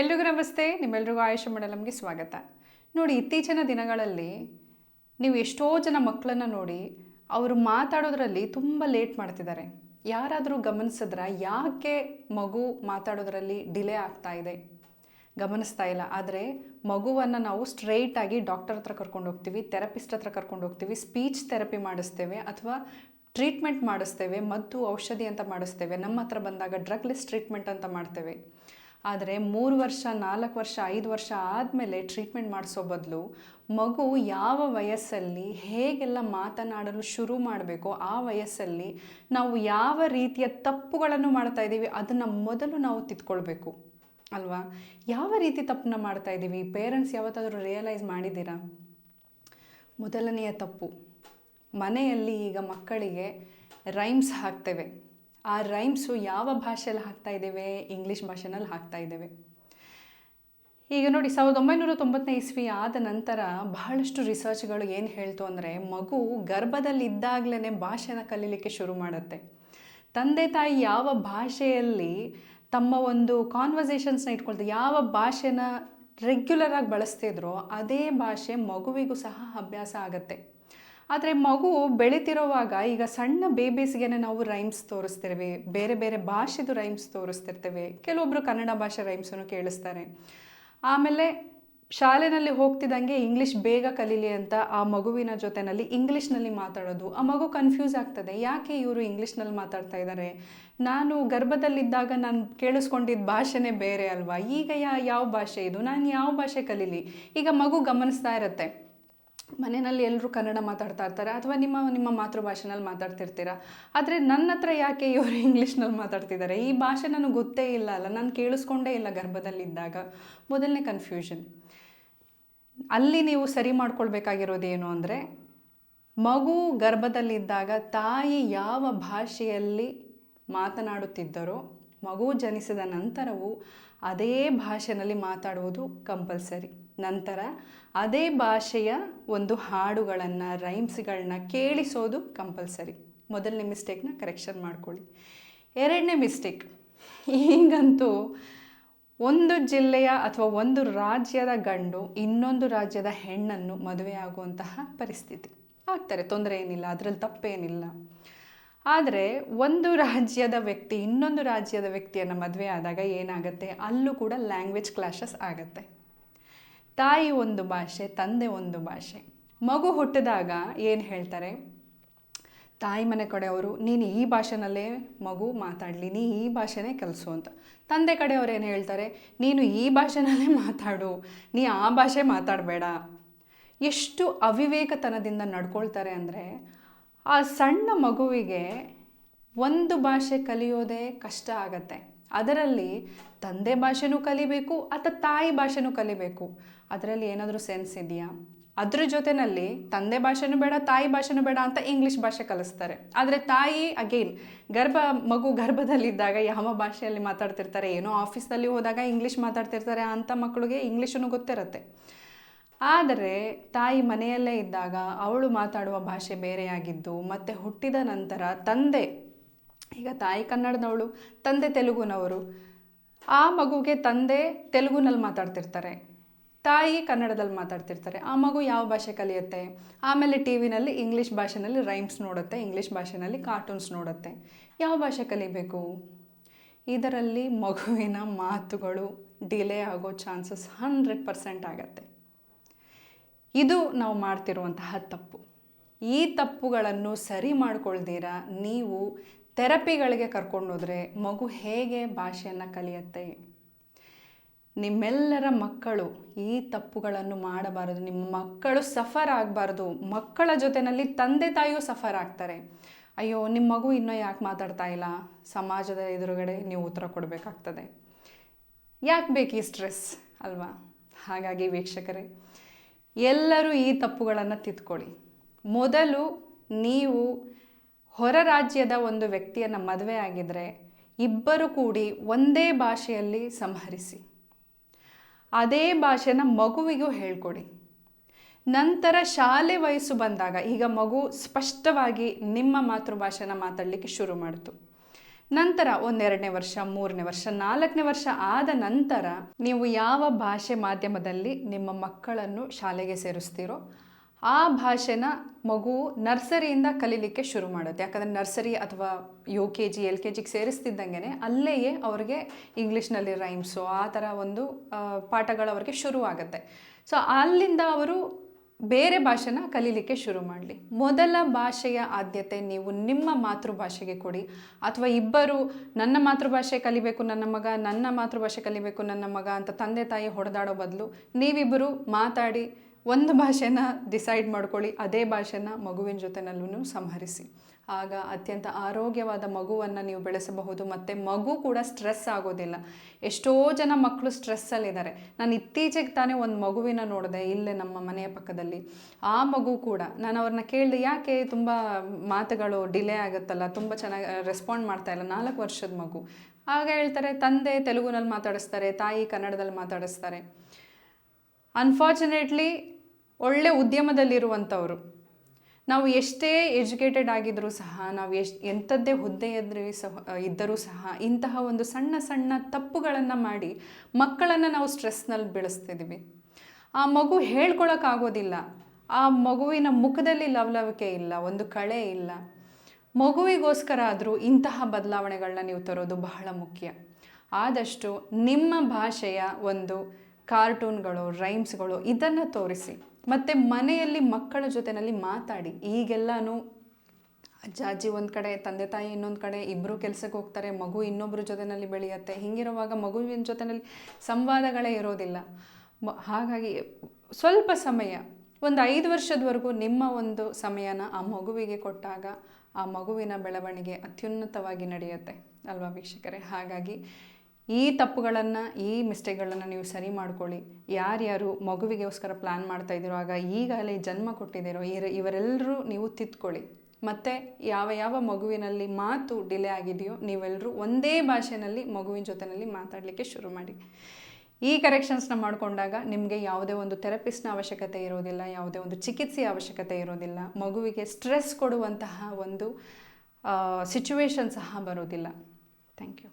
ಎಲ್ರಿಗೂ ನಮಸ್ತೆ. ನಿಮ್ಮೆಲ್ರಿಗೂ ಆಯುಷ ಮಂಡಲಂಗೆ ಸ್ವಾಗತ. ನೋಡಿ, ಇತ್ತೀಚಿನ ದಿನಗಳಲ್ಲಿ ನೀವು ಎಷ್ಟೋ ಜನ ಮಕ್ಕಳನ್ನ ನೋಡಿ ಅವರು ಮಾತಾಡೋದ್ರಲ್ಲಿ ತುಂಬ ಲೇಟ್ ಮಾಡ್ತಿದ್ದಾರೆ. ಯಾರಾದರೂ ಗಮನಿಸಿದ್ರ ಯಾಕೆ ಮಗು ಮಾತಾಡೋದ್ರಲ್ಲಿ ಡಿಲೇ ಆಗ್ತಾ ಇದೆ? ಗಮನಿಸ್ತಾ ಇಲ್ಲ. ಆದರೆ ಮಗುವನ್ನು ನಾವು ಸ್ಟ್ರೈಟಾಗಿ ಡಾಕ್ಟರ್ ಹತ್ರ ಕರ್ಕೊಂಡು ಹೋಗ್ತೀವಿ, ಥೆರಪಿಸ್ಟ್ ಹತ್ರ ಕರ್ಕೊಂಡು ಹೋಗ್ತೀವಿ, ಸ್ಪೀಚ್ ಥೆರಪಿ ಮಾಡಿಸ್ತೇವೆ ಅಥವಾ ಟ್ರೀಟ್ಮೆಂಟ್ ಮಾಡಿಸ್ತೇವೆ, ಮದ್ದು ಔಷಧಿ ಅಂತ ಮಾಡಿಸ್ತೇವೆ, ನಮ್ಮ ಹತ್ರ ಬಂದಾಗ ಡ್ರಗ್ಲೆಸ್ ಟ್ರೀಟ್ಮೆಂಟ್ ಅಂತ ಮಾಡ್ತೇವೆ. ಆದರೆ ಮೂರು ವರ್ಷ, ನಾಲ್ಕು ವರ್ಷ, ಐದು ವರ್ಷ ಆದಮೇಲೆ ಟ್ರೀಟ್ಮೆಂಟ್ ಮಾಡಿಸೋ ಬದಲು ಮಗು ಯಾವ ವಯಸ್ಸಲ್ಲಿ ಹೇಗೆಲ್ಲ ಮಾತನಾಡಲು ಶುರು ಮಾಡಬೇಕೋ ಆ ವಯಸ್ಸಲ್ಲಿ ನಾವು ಯಾವ ರೀತಿಯ ತಪ್ಪುಗಳನ್ನು ಮಾಡ್ತಾ ಇದ್ದೀವಿ ಅದನ್ನು ಮೊದಲು ನಾವು ತಿದ್ಕೊಳ್ಬೇಕು. ಅಲ್ವಾ? ಯಾವ ರೀತಿ ತಪ್ಪನ್ನ ಮಾಡ್ತಾ ಇದ್ದೀವಿ? ಪೇರೆಂಟ್ಸ್ ಯಾವತ್ತಾದರೂ ರಿಯಲೈಸ್ ಮಾಡಿದ್ದೀರಾ? ಮೊದಲನೆಯ ತಪ್ಪು. ಮನೆಯಲ್ಲಿ ಈಗ ಮಕ್ಕಳಿಗೆ ರೈಮ್ಸ್ ಹಾಕ್ತೇವೆ. ಆ ರೈಮ್ಸು ಯಾವ ಭಾಷೆಯಲ್ಲಿ ಹಾಕ್ತಾ ಇದ್ದೇವೆ? ಇಂಗ್ಲೀಷ್ ಭಾಷೆನಲ್ಲಿ ಹಾಕ್ತಾ ಇದ್ದೇವೆ. ಈಗ ನೋಡಿ ಸಾವಿರದ ಒಂಬೈನೂರ ತೊಂಬತ್ತನೇ ಇಸ್ವಿ ಆದ ನಂತರ ಬಹಳಷ್ಟು ರಿಸರ್ಚ್ಗಳು ಏನು ಹೇಳ್ತು ಅಂದರೆ, ಮಗು ಗರ್ಭದಲ್ಲಿದ್ದಾಗಲೇ ಭಾಷೆನ ಕಲೀಲಿಕ್ಕೆ ಶುರು ಮಾಡುತ್ತೆ. ತಂದೆ ತಾಯಿ ಯಾವ ಭಾಷೆಯಲ್ಲಿ ತಮ್ಮ ಒಂದು ಕಾನ್ವರ್ಸೇಷನ್ಸ್ನ ಇಟ್ಕೊಳ್ತಾರೆ ಯಾವ ಭಾಷೆನ ರೆಗ್ಯುಲರಾಗಿ ಬಳಸ್ತಿದ್ರೋ, ಅದೇ ಭಾಷೆ ಮಗುವಿಗೂ ಸಹ ಅಭ್ಯಾಸ ಆಗುತ್ತೆ. ಆದರೆ ಮಗು ಬೆಳೀತಿರೋವಾಗ ಈಗ ಸಣ್ಣ ಬೇಬೀಸ್ಗೆ ನಾವು ರೈಮ್ಸ್ ತೋರಿಸ್ತಿರ್ವಿ ಬೇರೆ ಬೇರೆ ಭಾಷೆದು ರೈಮ್ಸ್ ತೋರಿಸ್ತಿರ್ತೇವೆ. ಕೆಲವೊಬ್ಬರು ಕನ್ನಡ ಭಾಷೆ ರೈಮ್ಸನ್ನು ಕೇಳಿಸ್ತಾರೆ. ಆಮೇಲೆ ಶಾಲೆನಲ್ಲಿ ಹೋಗ್ತಿದ್ದಂಗೆ ಇಂಗ್ಲೀಷ್ ಬೇಗ ಕಲೀಲಿ ಅಂತ ಆ ಮಗುವಿನ ಜೊತೆನಲ್ಲಿ ಇಂಗ್ಲೀಷ್ನಲ್ಲಿ ಮಾತಾಡೋದು. ಆ ಮಗು ಕನ್ಫ್ಯೂಸ್ ಆಗ್ತದೆ. ಯಾಕೆ ಇವರು ಇಂಗ್ಲೀಷ್ನಲ್ಲಿ ಮಾತಾಡ್ತಾ ಇದ್ದಾರೆ ನಾನು ಗರ್ಭದಲ್ಲಿದ್ದಾಗ ನಾನು ಕೇಳಿಸ್ಕೊಂಡಿದ್ದ ಭಾಷೆನೇ ಬೇರೆ ಅಲ್ವಾ? ಈಗ ಯಾವ ಭಾಷೆ ಇದು? ನಾನು ಯಾವ ಭಾಷೆ ಕಲೀಲಿ? ಈಗ ಮಗು ಗಮನಿಸ್ತಾ ಇರುತ್ತೆ. ಮನೆಯಲ್ಲಿ ಎಲ್ಲರೂ ಕನ್ನಡ ಮಾತಾಡ್ತಾ ಇರ್ತಾರೆ ಅಥವಾ ನಿಮ್ಮ ನಿಮ್ಮ ಮಾತೃಭಾಷೆನಲ್ಲಿ ಮಾತಾಡ್ತಿರ್ತೀರ? ಆದರೆ ನನ್ನ ಹತ್ರ ಯಾಕೆ ಇವರು ಇಂಗ್ಲೀಷ್ನಲ್ಲಿ ಮಾತಾಡ್ತಿದ್ದಾರೆ? ಈ ಭಾಷೆ ನನಗೆ ಗೊತ್ತೇ ಇಲ್ಲ ಅಲ್ಲ, ನಾನು ಕೇಳಿಸ್ಕೊಂಡೇ ಇಲ್ಲ ಗರ್ಭದಲ್ಲಿದ್ದಾಗ. ಮೊದಲನೇ ಕನ್ಫ್ಯೂಷನ್ ಅಲ್ಲಿ ನೀವು ಸರಿ ಮಾಡ್ಕೊಳ್ಬೇಕಾಗಿರೋದೇನು ಅಂದರೆ, ಮಗು ಗರ್ಭದಲ್ಲಿದ್ದಾಗ ತಾಯಿ ಯಾವ ಭಾಷೆಯಲ್ಲಿ ಮಾತನಾಡುತ್ತಿದ್ದರೋ, ಮಗು ಜನಿಸಿದ ನಂತರವೂ ಅದೇ ಭಾಷೆಯಲ್ಲಿ ಮಾತಾಡುವುದು ಕಂಪಲ್ಸರಿ ನಂತರ ಅದೇ ಭಾಷೆಯ ಒಂದು ಹಾಡುಗಳನ್ನು, ರೈಮ್ಸ್ಗಳನ್ನ ಕೇಳಿಸೋದು ಕಂಪಲ್ಸರಿ. ಮೊದಲನೇ ಮಿಸ್ಟೇಕ್ನ ಕರೆಕ್ಷನ್ ಮಾಡ್ಕೊಳ್ಳಿ. ಎರಡನೇ ಮಿಸ್ಟೇಕ್, ಈಗಂತೂ ಒಂದು ಜಿಲ್ಲೆಯ ಅಥವಾ ಒಂದು ರಾಜ್ಯದ ಗಂಡು ಇನ್ನೊಂದು ರಾಜ್ಯದ ಹೆಣ್ಣನ್ನು ಮದುವೆ ಆಗುವಂತಹ ಪರಿಸ್ಥಿತಿ. ಆಗ್ತಾರೆ, ತೊಂದರೆ ಏನಿಲ್ಲ, ಅದರಲ್ಲಿ ತಪ್ಪೇನಿಲ್ಲ. ಆದರೆ ಒಂದು ರಾಜ್ಯದ ವ್ಯಕ್ತಿ ಇನ್ನೊಂದು ರಾಜ್ಯದ ವ್ಯಕ್ತಿಯನ್ನು ಮದುವೆ ಆದಾಗ ಏನಾಗುತ್ತೆ? ಅಲ್ಲೂ ಕೂಡ ಲ್ಯಾಂಗ್ವೇಜ್ ಕ್ಲಾಶಸ್ ಆಗುತ್ತೆ. ತಾಯಿ ಒಂದು ಭಾಷೆ, ತಂದೆ ಒಂದು ಭಾಷೆ. ಮಗು ಹುಟ್ಟಿದಾಗ ಏನು ಹೇಳ್ತಾರೆ? ತಾಯಿ ಮನೆ ಕಡೆಯವರು, ನೀನು ಈ ಭಾಷೆನಲ್ಲೇ ಮಗು ಮಾತಾಡಲಿ, ನೀ ಈ ಭಾಷೆನೇ ಕಲಿಸು ಅಂತ. ತಂದೆ ಕಡೆಯವ್ರು ಏನು ಹೇಳ್ತಾರೆ? ನೀನು ಈ ಭಾಷೆನಲ್ಲೇ ಮಾತಾಡು, ನೀ ಆ ಭಾಷೆ ಮಾತಾಡಬೇಡ. ಎಷ್ಟು ಅವಿವೇಕತನದಿಂದ ನಡ್ಕೊಳ್ತಾರೆ ಅಂದರೆ, ಆ ಸಣ್ಣ ಮಗುವಿಗೆ ಒಂದು ಭಾಷೆ ಕಲಿಯೋದೇ ಕಷ್ಟ ಆಗತ್ತೆ. ಅದರಲ್ಲಿ ತಂದೆ ಭಾಷೆನೂ ಕಲಿಬೇಕು ಅಥವಾ ತಾಯಿ ಭಾಷೆನೂ ಕಲಿಬೇಕು. ಅದರಲ್ಲಿ ಏನಾದರೂ ಸೆನ್ಸ್ ಇದೆಯಾ? ಅದ್ರ ಜೊತೆಯಲ್ಲಿ ತಂದೆ ಭಾಷೆನೂ ಬೇಡ, ತಾಯಿ ಭಾಷೆನೂ ಬೇಡ ಅಂತ ಇಂಗ್ಲೀಷ್ ಭಾಷೆ ಕಲಿಸ್ತಾರೆ. ಆದರೆ ತಾಯಿ ಅಗೇನ್ ಗರ್ಭ, ಮಗು ಗರ್ಭದಲ್ಲಿದ್ದಾಗ ಯಾವ ಭಾಷೆಯಲ್ಲಿ ಮಾತಾಡ್ತಿರ್ತಾರೆ, ಏನೋ ಆಫೀಸಲ್ಲಿ ಹೋದಾಗ ಇಂಗ್ಲೀಷ್ ಮಾತಾಡ್ತಿರ್ತಾರೆ ಅಂತ ಮಕ್ಕಳಿಗೆ ಇಂಗ್ಲೀಷನ್ನು ಗೊತ್ತಿರುತ್ತೆ. ಆದರೆ ತಾಯಿ ಮನೆಯಲ್ಲೇ ಇದ್ದಾಗ ಅವಳು ಮಾತಾಡುವ ಭಾಷೆ ಬೇರೆಯಾಗಿದ್ದು, ಮತ್ತು ಹುಟ್ಟಿದ ನಂತರ ತಂದೆ ಈಗ ತಾಯಿ ಕನ್ನಡದವಳು, ತಂದೆ ತೆಲುಗುನವರು. ಆ ಮಗುಗೆ ತಂದೆ ತೆಲುಗುನಲ್ಲಿ ಮಾತಾಡ್ತಿರ್ತಾರೆ. ತಾಯಿ ಕನ್ನಡದಲ್ಲಿ ಮಾತಾಡ್ತಿರ್ತಾರೆ. ಆ ಮಗು ಯಾವ ಭಾಷೆ ಕಲಿಯುತ್ತೆ? ಆಮೇಲೆ ಟಿ ವಿನಲ್ಲಿ ಇಂಗ್ಲೀಷ್ ಭಾಷೆನಲ್ಲಿ ರೈಮ್ಸ್ ನೋಡುತ್ತೆ, ಇಂಗ್ಲೀಷ್ ಭಾಷೆನಲ್ಲಿ ಕಾರ್ಟೂನ್ಸ್ ನೋಡುತ್ತೆ. ಯಾವ ಭಾಷೆ ಕಲಿಬೇಕು? ಇದರಲ್ಲಿ ಮಗುವಿನ ಮಾತುಗಳು ಡಿಲೇ ಆಗೋ ಚಾನ್ಸಸ್ ಹಂಡ್ರೆಡ್ ಪರ್ಸೆಂಟ್ ಆಗತ್ತೆ. ಇದು ನಾವು ಮಾಡ್ತಿರುವಂತಹ ತಪ್ಪು. ಈ ತಪ್ಪುಗಳನ್ನು ಸರಿ ಮಾಡ್ಕೊಳ್ದಿರ? ನೀವು ಥೆರಪಿಗಳಿಗೆ ಕರ್ಕೊಂಡೋದ್ರೆ ಮಗು ಹೇಗೆ ಭಾಷೆಯನ್ನು ಕಲಿಯುತ್ತೆ? ನಿಮ್ಮೆಲ್ಲರ ಮಕ್ಕಳು ಈ ತಪ್ಪುಗಳನ್ನು ಮಾಡಬಾರದು. ನಿಮ್ಮ ಮಕ್ಕಳು ಸಫರ್ ಆಗಬಾರ್ದು. ಮಕ್ಕಳ ಜೊತೆಯಲ್ಲಿ ತಂದೆ ತಾಯಿಯೂ ಸಫರ್ ಆಗ್ತಾರೆ. ಅಯ್ಯೋ ನಿಮ್ಮ ಮಗು ಇನ್ನೂ ಯಾಕೆ ಮಾತಾಡ್ತಾ ಇಲ್ಲ? ಸಮಾಜದ ಎದುರುಗಡೆ ನೀವು ಉತ್ತರ ಕೊಡಬೇಕಾಗ್ತದೆ. ಯಾಕೆ ಬೇಕು ಈ ಸ್ಟ್ರೆಸ್ ಅಲ್ವಾ? ಹಾಗಾಗಿ ವೀಕ್ಷಕರೇ, ಎಲ್ಲರೂ ಈ ತಪ್ಪುಗಳನ್ನು ತಿದ್ಕೊಳ್ಳಿ. ಮೊದಲು ನೀವು ಹೊರ ರಾಜ್ಯದ ಒಂದು ವ್ಯಕ್ತಿಯನ್ನು ಮದುವೆ ಆಗಿದ್ರೆ ಇಬ್ಬರು ಕೂಡಿ ಒಂದೇ ಭಾಷೆಯಲ್ಲಿ ಸಂಹರಿಸಿ. ಅದೇ ಭಾಷೆನ ಮಗುವಿಗೂ ಹೇಳ್ಕೊಡಿ. ನಂತರ ಶಾಲೆ ವಯಸ್ಸು ಬಂದಾಗ ಈಗ ಮಗು ಸ್ಪಷ್ಟವಾಗಿ ನಿಮ್ಮ ಮಾತೃಭಾಷೆನ ಮಾತಾಡಲಿಕ್ಕೆ ಶುರು ಮಾಡಿತು. ನಂತರ ಒಂದೆರಡನೇ ವರ್ಷ, ಮೂರನೇ ವರ್ಷ, ನಾಲ್ಕನೇ ವರ್ಷ ಆದ ನಂತರ ನೀವು ಯಾವ ಭಾಷೆ ಮಾಧ್ಯಮದಲ್ಲಿ ನಿಮ್ಮ ಮಕ್ಕಳನ್ನು ಶಾಲೆಗೆ ಸೇರಿಸ್ತೀರೋ ಆ ಭಾಷೆನ ಮಗು ನರ್ಸರಿಯಿಂದ ಕಲೀಲಿಕ್ಕೆ ಶುರು ಮಾಡುತ್ತೆ. ಯಾಕಂದರೆ ನರ್ಸರಿ ಅಥವಾ U K G L K ಜಿಗೆ ಸೇರಿಸ್ತಿದ್ದಂಗೆ ಅಲ್ಲೇಯೇ ಅವ್ರಿಗೆ ಇಂಗ್ಲೀಷ್ನಲ್ಲಿ ರೈಮ್ಸು ಆ ಥರ ಒಂದು ಪಾಠಗಳು ಅವ್ರಿಗೆ ಶುರುವಾಗುತ್ತೆ ಸೊ ಅಲ್ಲಿಂದ ಅವರು ಬೇರೆ ಭಾಷೆನ ಕಲೀಲಿಕ್ಕೆ ಶುರು ಮಾಡಲಿ. ಮೊದಲ ಭಾಷೆಯ ಆದ್ಯತೆ ನೀವು ನಿಮ್ಮ ಮಾತೃಭಾಷೆಗೆ ಕೊಡಿ. ಅಥವಾ ಇಬ್ಬರು, ನನ್ನ ಮಾತೃಭಾಷೆ ಕಲಿಬೇಕು, ನನ್ನ ಮಗ, ನನ್ನ ಮಾತೃಭಾಷೆ ಕಲಿಬೇಕು, ನನ್ನ ಮಗ ಅಂತ ತಂದೆ ತಾಯಿ ಹೊಡೆದಾಡೋ ಬದಲು ನೀವಿಬ್ಬರು ಮಾತಾಡಿ ಒಂದು ಭಾಷೆನ ಡಿಸೈಡ್ ಮಾಡ್ಕೊಳ್ಳಿ, ಅದೇ ಭಾಷೆನ ಮಗುವಿನ ಜೊತೆನಲ್ಲೂ ಸಂಹರಿಸಿ. ಆಗ ಅತ್ಯಂತ ಆರೋಗ್ಯವಾದ ಮಗುವನ್ನು ನೀವು ಬೆಳೆಸಬಹುದು. ಮತ್ತು ಮಗು ಕೂಡ ಸ್ಟ್ರೆಸ್ ಆಗೋದಿಲ್ಲ. ಎಷ್ಟೋ ಜನ ಮಕ್ಕಳು ಸ್ಟ್ರೆಸ್ಸಲ್ಲಿದ್ದಾರೆ. ನಾನು ಇತ್ತೀಚೆಗೆ ತಾನೇ ಒಂದು ಮಗುವಿನ ನೋಡಿದೆ, ಇಲ್ಲೇ ನಮ್ಮ ಮನೆಯ ಪಕ್ಕದಲ್ಲಿ. ಆ ಮಗು ಕೂಡ, ನಾನು ಅವ್ರನ್ನ ಕೇಳಿದೆ, ಯಾಕೆ ತುಂಬ ಮಾತುಗಳು ಡಿಲೇ ಆಗುತ್ತಲ್ಲ, ತುಂಬ ಚೆನ್ನಾಗಿ ರೆಸ್ಪಾಂಡ್ ಮಾಡ್ತಾ ಇಲ್ಲ, ನಾಲ್ಕು ವರ್ಷದ ಮಗು. ಆಗ ಹೇಳ್ತಾರೆ, ತಂದೆ ತೆಲುಗುನಲ್ಲಿ ಮಾತಾಡಿಸ್ತಾರೆ, ತಾಯಿ ಕನ್ನಡದಲ್ಲಿ ಮಾತಾಡಿಸ್ತಾರೆ. ಅನ್ಫಾರ್ಚುನೇಟ್ಲಿ ಒಳ್ಳೆ ಉದ್ಯಮದಲ್ಲಿರುವಂಥವರು. ನಾವು ಎಷ್ಟೇ ಎಜುಕೇಟೆಡ್ ಆಗಿದ್ದರೂ ಸಹ, ನಾವು ಎಷ್ಟು, ಎಂಥದ್ದೇ ಹುದ್ದೆಯದ್ರೂ ಸಹ, ಇದ್ದರೂ ಸಹ, ಇಂತಹ ಒಂದು ಸಣ್ಣ ಸಣ್ಣ ತಪ್ಪುಗಳನ್ನು ಮಾಡಿ ಮಕ್ಕಳನ್ನು ನಾವು ಸ್ಟ್ರೆಸ್ನಲ್ಲಿ ಬೆಳೆಸ್ತಿದ್ದೀವಿ ಆ ಮಗು ಹೇಳ್ಕೊಳಕ್ಕಾಗೋದಿಲ್ಲ. ಆ ಮಗುವಿನ ಮುಖದಲ್ಲಿ ಲವಲವಿಕೆ ಇಲ್ಲ, ಒಂದು ಕಳೆ ಇಲ್ಲ. ಮಗುವಿಗೋಸ್ಕರ ಆದರೂ ಇಂತಹ ಬದಲಾವಣೆಗಳನ್ನ ನೀವು ತರೋದು ಬಹಳ ಮುಖ್ಯ. ಆದಷ್ಟು ನಿಮ್ಮ ಭಾಷೆಯ ಒಂದು ಕಾರ್ಟೂನ್ಗಳು, ರೈಮ್ಸ್ಗಳು ಇದನ್ನು ತೋರಿಸಿ. ಮತ್ತು ಮನೆಯಲ್ಲಿ ಮಕ್ಕಳ ಜೊತೆಯಲ್ಲಿ ಮಾತಾಡಿ. ಈಗೆಲ್ಲನೂ ಅಜ್ಜ ಅಜ್ಜಿ ಒಂದು ಕಡೆ, ತಂದೆ ತಾಯಿ ಇನ್ನೊಂದು ಕಡೆ ಇಬ್ಬರು ಕೆಲಸಕ್ಕೆ ಹೋಗ್ತಾರೆ, ಮಗು ಇನ್ನೊಬ್ಬರ ಜೊತೆಯಲ್ಲಿ ಬೆಳೆಯುತ್ತೆ. ಹೀಗಿರುವಾಗ ಮಗುವಿನ ಜೊತೆಯಲ್ಲಿ ಸಂವಾದಗಳೇ ಇರೋದಿಲ್ಲ. ಹಾಗಾಗಿ ಸ್ವಲ್ಪ ಸಮಯ, ಒಂದು ಐದು ವರ್ಷದವರೆಗೂ ನಿಮ್ಮ ಒಂದು ಸಮಯನ ಆ ಮಗುವಿಗೆ ಕೊಟ್ಟಾಗ ಆ ಮಗುವಿನ ಬೆಳವಣಿಗೆ ಅತ್ಯುನ್ನತವಾಗಿ ನಡೆಯುತ್ತೆ ಅಲ್ವಾ ವೀಕ್ಷಕರೇ? ಹಾಗಾಗಿ ಈ ತಪ್ಪುಗಳನ್ನು, ಈ ಮಿಸ್ಟೇಕ್ಗಳನ್ನು ನೀವು ಸರಿ ಮಾಡ್ಕೊಳ್ಳಿ. ಯಾರ್ಯಾರು ಮಗುವಿಗೋಸ್ಕರ ಪ್ಲ್ಯಾನ್ ಮಾಡ್ತಾ ಇದ್ದೀರೋ ಆಗ ಈಗಲೇ ಜನ್ಮ ಕೊಟ್ಟಿದ್ದೀರೋ, ಇರ ಇವರೆಲ್ಲರೂ ನೀವು ತಿದ್ಕೊಳ್ಳಿ. ಮತ್ತು ಯಾವ ಯಾವ ಮಗುವಿನಲ್ಲಿ ಮಾತು ಡಿಲೇ ಆಗಿದೆಯೋ ನೀವೆಲ್ಲರೂ ಒಂದೇ ಭಾಷೆಯಲ್ಲಿ ಮಗುವಿನ ಜೊತೆಯಲ್ಲಿ ಮಾತಾಡಲಿಕ್ಕೆ ಶುರು ಮಾಡಿ. ಈ ಕರೆಕ್ಷನ್ಸ್ನ ಮಾಡಿಕೊಂಡಾಗ ನಿಮಗೆ ಯಾವುದೇ ಒಂದು ಥೆರಪಿಸ್ಟ್ನ ಅವಶ್ಯಕತೆ ಇರೋದಿಲ್ಲ, ಯಾವುದೇ ಒಂದು ಚಿಕಿತ್ಸೆಯ ಅವಶ್ಯಕತೆ ಇರೋದಿಲ್ಲ, ಮಗುವಿಗೆ ಸ್ಟ್ರೆಸ್ ಕೊಡುವಂತಹ ಒಂದು ಸಿಚುವೇಶನ್ ಸಹ ಬರೋದಿಲ್ಲ. Thank you.